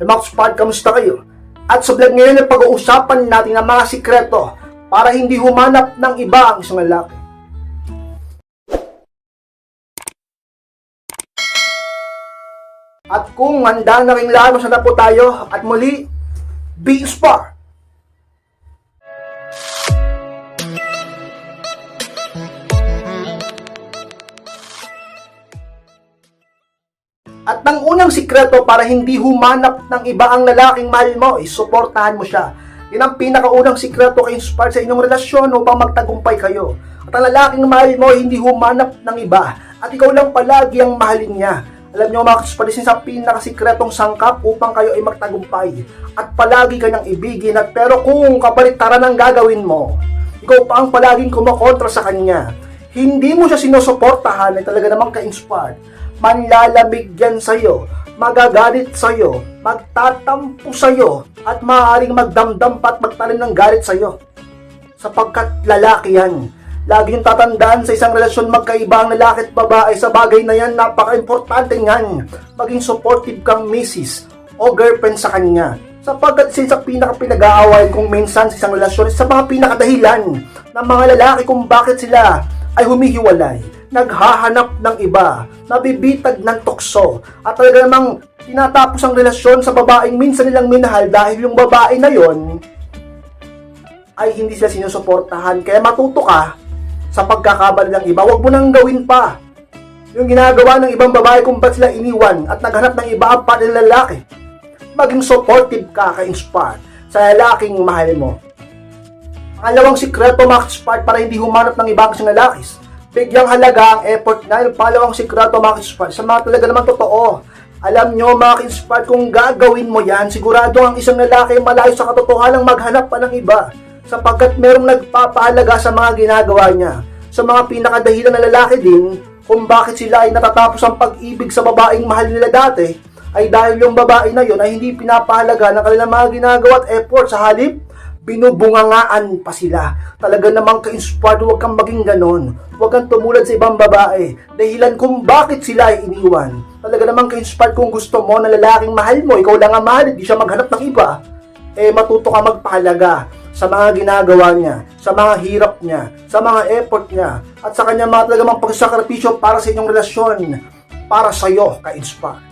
Hey mga Spad, kamusta kayo? At sa vlog ngayon ay pag-uusapan natin ang mga sikreto para hindi humanap ng iba ang isang lalaki. At kung handa na rin lahat, masana po tayo. At muli, be Spar! At ang unang sikreto para hindi humanap ng iba ang lalaking mahal mo, is suportahan mo siya. Yan ang pinakaunang sikreto kay inspire sa inyong relasyon upang magtagumpay kayo. At ang lalaking mahal mo, hindi humanap ng iba. At ikaw lang palagi ang mahalin niya. Alam niyo mga kaspalisin sa pinakasikretong sangkap upang kayo ay magtagumpay. At palagi kanyang ibigin. At pero kung kabaliktaran ang gagawin mo, ikaw pa ang palaging kumokontra sa kanya. Hindi mo siya sinusuportahan ay talaga namang ka-inspired manlalamig yan sa'yo, magagalit sa'yo, magtatampo sa'yo, at maaaring magdamdam pa at magtanim ng galit sa'yo. Sapagkat lalaki yan. Lagi yung tatandaan sa isang relasyon magkaiba ang lalaki at babae sa bagay na yan, napaka-importante yan. Maging supportive kang misis o girlfriend sa kanya. Sapagkat isa sa pinaka-pinag-aaway kung minsan sa isang relasyon sa mga pinakadahilan ng mga lalaki kung bakit sila ay humihiwalay, naghahanap ng iba, nabibitag ng tukso, at talaga namang tinatapos ang relasyon sa babaeng minsan nilang minahal dahil yung babae na yon ay hindi sila sinusuportahan. Kaya matuto ka sa pagkakabali ng iba. Huwag mo nang gawin pa. Yung ginagawa ng ibang babae kung ba't sila iniwan at naghanap ng iba ang pati lalaki. Maging supportive ka ka-inspire sa lalaking mahal mo. Pangalawang sikreto mga ka-inspire para hindi humanap ng ibang isang lalakis. Bigyang halaga ang effort na yung pangalawang sikreto mga ka-inspire sa mga talaga naman totoo. Alam nyo mga ka-inspire kung gagawin mo yan, sigurado ang isang lalaki ay malayo sa katotohanan maghanap pa ng iba sapagkat merong nagpapahalaga sa mga ginagawa niya. Sa mga pinakadahilan na lalaki din, kung bakit sila ay natatapos ang pag-ibig sa babaeng mahal nila dati, ay dahil yung babae na yon ay hindi pinapahalaga ng kanilang mga ginagawa at effort sa halip, binubungangaan pa sila. Talaga namang ka-inspired, huwag kang maging ganon. Huwag kang tumulad sa ibang babae. Dahilan kung bakit sila ay iniwan. Talaga namang ka-inspired kung gusto mo na lalaking mahal mo, ikaw lang ang mahal, hindi siya maghanap ng iba. Eh, matuto ka magpahalaga sa mga ginagawa niya, sa mga hirap niya, sa mga effort niya, at sa kanya mga talagang pagsakripisyo para sa inyong relasyon, para sa iyo, ka-inspire.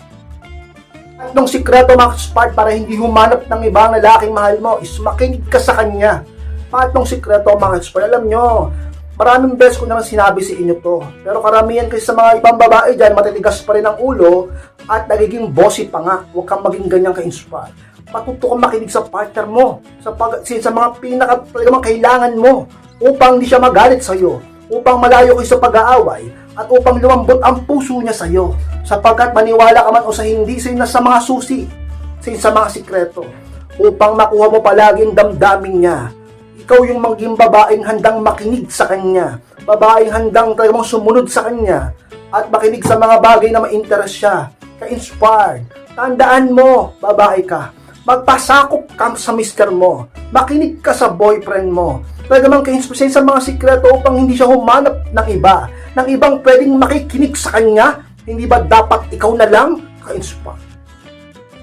Tatlong sikreto mga kaspard para hindi humanap ng ibang lalaking mahal mo is makinig ka sa kanya. Tatlong sikreto mga kaspard, alam nyo, maraming beses ko naman sinabi sa inyo to. Pero karamihan kasi sa mga ibang babae dyan, matitigas pa rin ang ulo at nagiging bossy pa nga. Huwag kang maging ganyan ka-inspire. Patuto kang makinig sa partner mo, sa, pag, sa mga pinaka talagang kailangan mo upang hindi siya magalit sa'yo, upang malayo kayo sa pag-aaway, at upang lumambot ang puso niya sa iyo sapagkat maniwala ka man o sa hindi sa sa mga susi sa sa mga sikreto upang makuha mo palagi ang damdamin niya. Ikaw yung maging babaeng handang makinig sa kanya babaeng handang talagang sumunod sa kanya at makinig sa mga bagay na ma-interest siya ka-inspired. Tandaan mo babae ka magpasakop ka sa mister mo makinig ka sa boyfriend mo. Talagang ka-inspire sa mga sikreto upang hindi siya humanap ng iba ng ibang pwedeng makikinig sa kanya, hindi ba dapat ikaw na lang ka-inspire?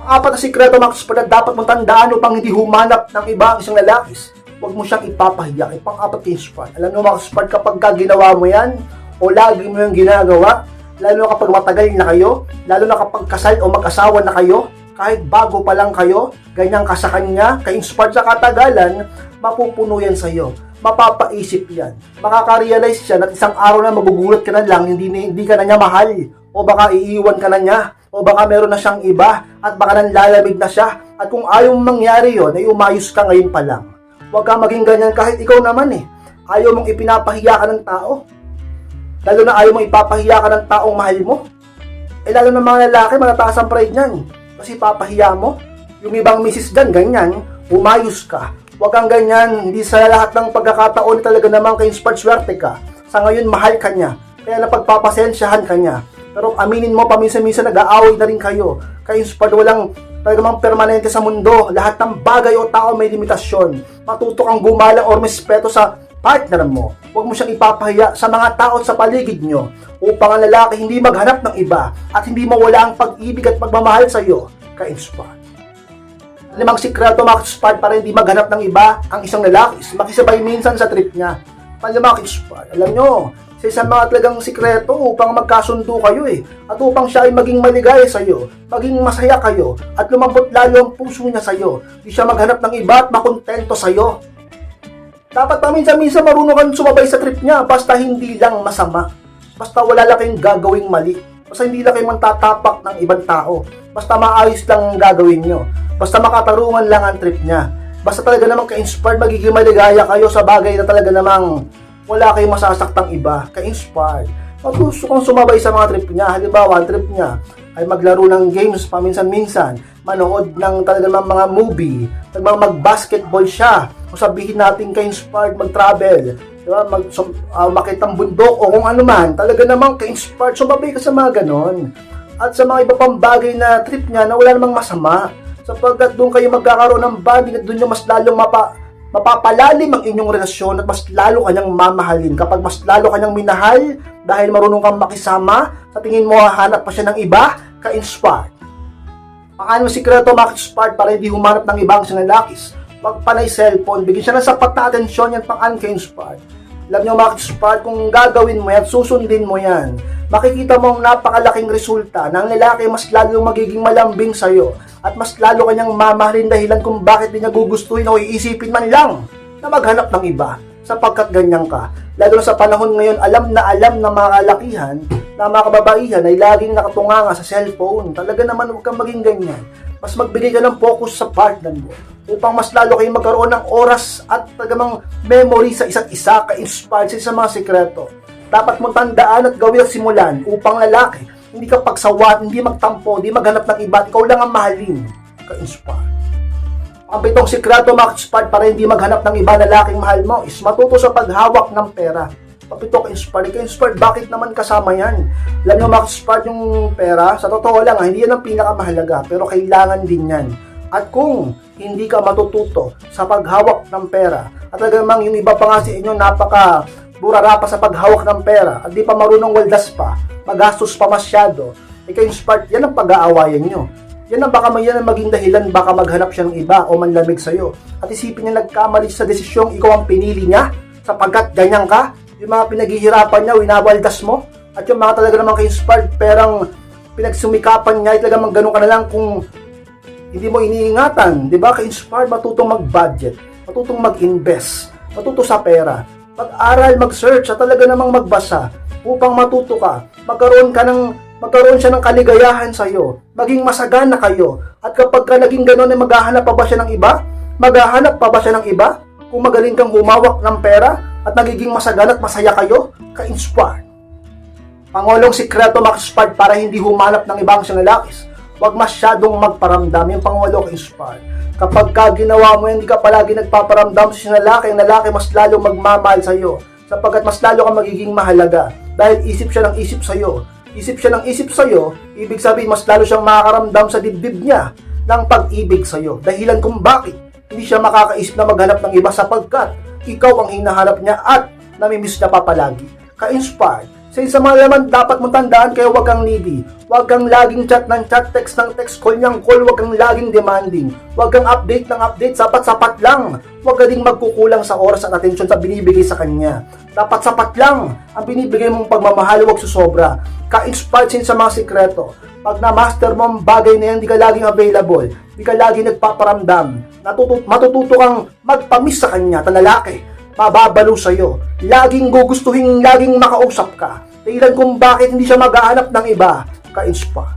Apat na sikreto mga kaspar na dapat mong tandaan upang hindi humanap ng iba ang isang lalakis. Huwag mo siyang ipapahiya. Ay pang-apat ka-inspire. Alam mo mga kaspar, kapag ka ginawa mo yan, o lagi mo yung ginagawa, lalo na kapag matagal na kayo, lalo na kapag kasal o mag-asawa na kayo, kahit bago pa lang kayo, ganyan ka sa kanya, ka-inspire sa katagalan, mapupuno yan sa'yo mapapaisip yan. Makaka-realize siya na isang araw na magugulat ka na lang, hindi, hindi ka na niya mahal. O baka iiwan ka na niya. O baka meron na siyang iba. At baka nanlalamig na siya. At kung ayaw mangyari yon ay umayos ka ngayon pa lang. Huwag ka maging ganyan kahit ikaw naman eh. Ayaw mong ipinapahiya ka ng tao. Lalo na ayaw mong ipapahiya ka ng taong mahal mo. Eh lalo na mga lalaki, matataas ang pride niyan. Kasi papahiya mo. Yung ibang misis dyan, ganyan, umayos ka Huwag kang ganyan, hindi sa lahat ng pagkakataon talaga naman kay inspired swerte ka. Sa ngayon, mahal ka niya. Kaya napagpapasensyahan ka niya. Pero aminin mo, paminsan-minsan nag-aaway na rin kayo. Kaya inspired, walang talagang permanente sa mundo. Lahat ng bagay o tao may limitasyon. Matuto kang gumalang or respeto sa partner mo. Huwag mo siyang ipapahiya sa mga tao sa paligid nyo upang ang lalaki hindi maghanap ng iba at hindi mawala ang pag-ibig at pagmamahal sa iyo. Ka-inspire. Limang sikreto ka-spark para hindi maghanap ng iba ang isang lalaki is makisabay minsan sa trip niya. Panlima ka-spark, alam nyo, sa isang mga talagang sikreto upang magkasundo kayo eh. At upang siya ay maging maligaya sa iyo, maging masaya kayo, at lumambot lalo ang puso niya sa iyo. Di siya maghanap ng iba at makontento sa iyo. Dapat paminsan-minsan marunong kang sumabay sa trip niya basta hindi lang masama. Basta wala lang kayong gagawing mali. Basta hindi lang kayo magtatapak ng ibang tao. Basta maayos lang ang gagawin nyo. Basta makatarungan lang ang trip niya. Basta talaga namang ka-inspired, magiging maligaya kayo sa bagay na talaga namang wala kayong masasaktang iba. Ka-inspired. Pag gusto kong sumabay sa mga trip niya, halimbawa, ang trip niya ay maglaro ng games paminsan-minsan, manood ng talaga namang mga movie, talagang mag-basketball siya, o sabihin natin ka-inspired mag-travel, di ba? Mag, sum, ah, makitang bundok o kung ano man, talaga namang ka-inspired, sumabay ka sa mga ganon. At sa mga iba pang bagay na trip niya na wala namang masama, sapagkat doon kayo magkakaroon ng bonding at doon nyo mas lalong mapa, mapapalalim ang inyong relasyon at mas lalo kanyang mamahalin. Kapag mas lalo kanyang minahal, dahil marunong kang makisama, sa tingin mo hahanap pa siya ng iba, ka-inspired. Ang ano sikreto makispark para hindi humanap ng ibang sinalakis. Huwag panay cellphone, bigyan siya ng sapat na atensyon yan pang unka-inspired. Alam niyo makispark kung gagawin mo yan, susundin mo yan. Makikita mo ang napakalaking resulta na ang lalaki mas lalo magiging malambing sa'yo at mas lalo kanyang mamahalin dahilan kung bakit di niya gugustuhin o iisipin man lang na maghanap ng iba sapagkat ganyan ka. Lalo sa panahon ngayon, alam na alam ng mga kalakihan na mga kababaihan ay laging nakatunganga sa cellphone. Talaga naman huwag kang maging ganyan. Mas magbigay ka ng focus sa partner mo upang mas lalo kayong magkaroon ng oras at tagamang memory sa isa't isa ka-inspired sa mga sikreto. Dapat mong tandaan at gawin at simulan upang lalaki, hindi ka pagsawat, hindi magtampo, hindi maghanap ng iba, ikaw lang ang mahalin. Ka-inspired. Ang pitong sikreto makispark para hindi maghanap ng iba lalaking mahal mo is matuto sa paghawak ng pera. Papito ka inspired. Ka inspired, bakit naman kasama yan? Alam nyo makispark yung pera, sa totoo lang, ah, hindi yan ang pinakamahalaga, pero kailangan din yan. At kung hindi ka matututo sa paghawak ng pera, at talagang yung iba pa nga sa inyo napaka burara pa sa paghawak ng pera, at di pa marunong waldas pa, magastos pa masyado, ika-inspired, yan ang pag-aawayan nyo. Yan ang baka yan ang maging dahilan baka maghanap siya ng iba o manlamig sa'yo. At isipin niya nagkamali sa desisyong ikaw ang pinili niya sapagkat ganyan ka, yung mga pinaghihirapan niya, winawaldas mo, at yung mga talaga namang ka-inspired, perang pinagsumikapan niya, ay talagang ganun ka na lang kung hindi mo iniingatan, di ba? Ka-inspired, matutong mag-budget, matutong mag-invest, matuto sa pera, mag-aral, mag-search, at talaga namang magbasa upang matuto ka, magkaroon ka ng magkaroon siya ng kaligayahan sa iyo, maging masagana kayo, at kapag ka naging gano'n ay maghahanap pa ba siya ng iba? Maghahanap pa ba siya ng iba? Kung magaling kang humawak ng pera at nagiging masagana at masaya kayo, ka-inspired. Pangulong sikreto makispark para hindi humanap ng ibang sinalakis. Huwag masyadong magparamdam yung pangulo ka-inspired. Kapag ka ginawa mo yan, hindi ka palagi nagpaparamdam sa sinalaki, ang lalaki mas lalo magmamahal sa iyo. Sapagkat mas lalo kang magiging mahalaga. Dahil isip siya ng isip sa iyo. Isip siya ng isip sa iyo, ibig sabihin mas lalo siyang makakaramdam sa dibdib niya ng pag-ibig sa iyo. Dahilan kung bakit hindi siya makakaisip na maghanap ng iba sapagkat ikaw ang hinahanap niya at namimiss niya pa palagi. Ka-inspired, sa isa mga laman, dapat mong tandaan kaya huwag kang needy. Huwag kang laging chat ng chat, text ng text, call ng call, huwag kang laging demanding. Huwag kang update ng update, sapat-sapat lang. Huwag ka ding magkukulang sa oras at atensyon sa binibigay sa kanya. Dapat sapat lang ang binibigay mong pagmamahal, huwag susobra. Ka-inspired sa mga sikreto. Pag na-master mo ang bagay na yan, di ka laging available. Di ka laging nagpaparamdam. Natutu- matututo kang magpamis sa kanya, talalaki mababalo sa'yo. Laging gugustuhin, laging makausap ka. Dahilan kung bakit hindi siya maghahanap ng iba, ka-inspire.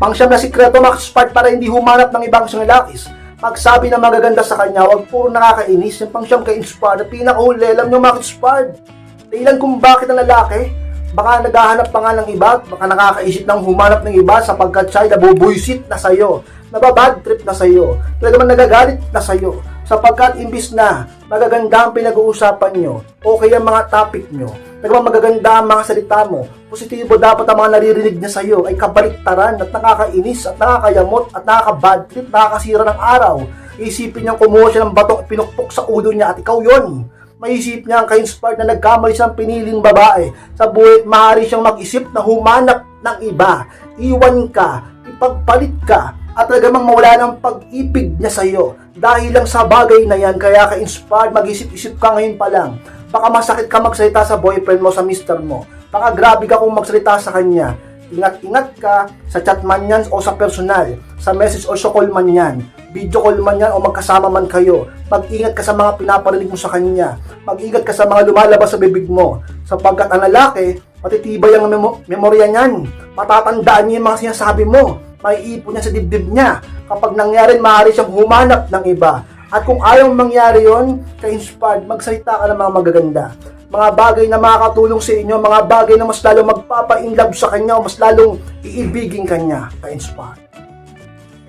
Pangsyam na sikreto makaspark para hindi humanap ng ibang singalakis. Pagsabi na magaganda sa kanya, wag puro nakakainis. Yung pangsyam ka-inspired, na pinakahuli, alam nyo makaspark. Dahilan kung bakit ang lalaki, baka naghahanap pa nga ng iba, baka nakakaisip ng humanap ng iba sapagkat siya ay nabubuisit na sa'yo, nababad trip na sa'yo, talaga man nagagalit na sa'yo, sapagkat imbis na magaganda ang pinag-uusapan nyo, okay ang mga topic nyo, magaganda ang mga salita mo, positibo dapat ang mga naririnig niya sa'yo ay kabaliktaran at nakakainis at nakakayamot at nakakabad trip, nakakasira ng araw. Isipin niyang kumuha siya ng batong pinukpok sa ulo niya at ikaw yon maisip niya ang ka-inspired na nagkamali siyang piniling babae. Sa buhay, maaari siyang mag-isip na humanap ng iba. Iwan ka, ipagpalit ka, at talagang mawala ng pag-ibig niya sa iyo. Dahil lang sa bagay na yan, kaya ka-inspired, mag-isip-isip ka ngayon pa lang. Baka masakit ka magsalita sa boyfriend mo, sa mister mo. Baka grabe ka kung magsalita sa kanya. Ingat-ingat ka sa chat man yan o sa personal, sa message o sa call man yan, video call man yan o magkasama man kayo. Mag-ingat ka sa mga pinaparinig mo sa kanya. Mag-ingat ka sa mga lumalabas sa bibig mo. Sapagkat ang lalaki, matitibay ang memo- memorya niyan. Matatandaan niya yung mga sinasabi mo. Maiipon niya sa dibdib niya. Kapag nangyari, maaari siyang humanap ng iba. At kung ayaw mangyari yon, ka-inspired, magsalita ka ng mga magaganda. Mga bagay na makakatulong sa inyo, mga bagay na mas lalong magpapa-inlove sa kanya o mas lalong iibigin kanya, ka-inspired.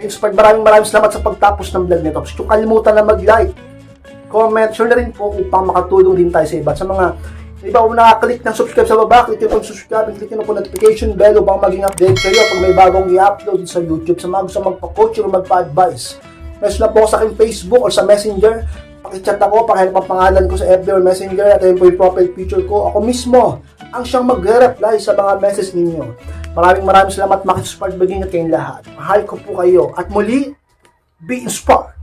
Inspired, maraming maraming salamat sa pagtapos ng vlog nito. Kung kalimutan na mag-like, comment, share na rin po upang makatulong din tayo sa iba. Sa mga pa po nakaklik ng subscribe sa baba, click yung subscribe and click po notification bell upang maging update kayo pag may bagong i-upload sa YouTube sa mga gusto magpa-coach o magpa-advise. Message na po sa aking Facebook or sa Messenger. Pakichat ako, pakihal pa pangalan ko sa FB or Messenger at ayun po yung profile picture ko. Ako mismo ang siyang magre-reply sa mga message ninyo. Maraming maraming salamat, makisupport maging at kayong lahat. Mahal ko po kayo. At muli, be inspired.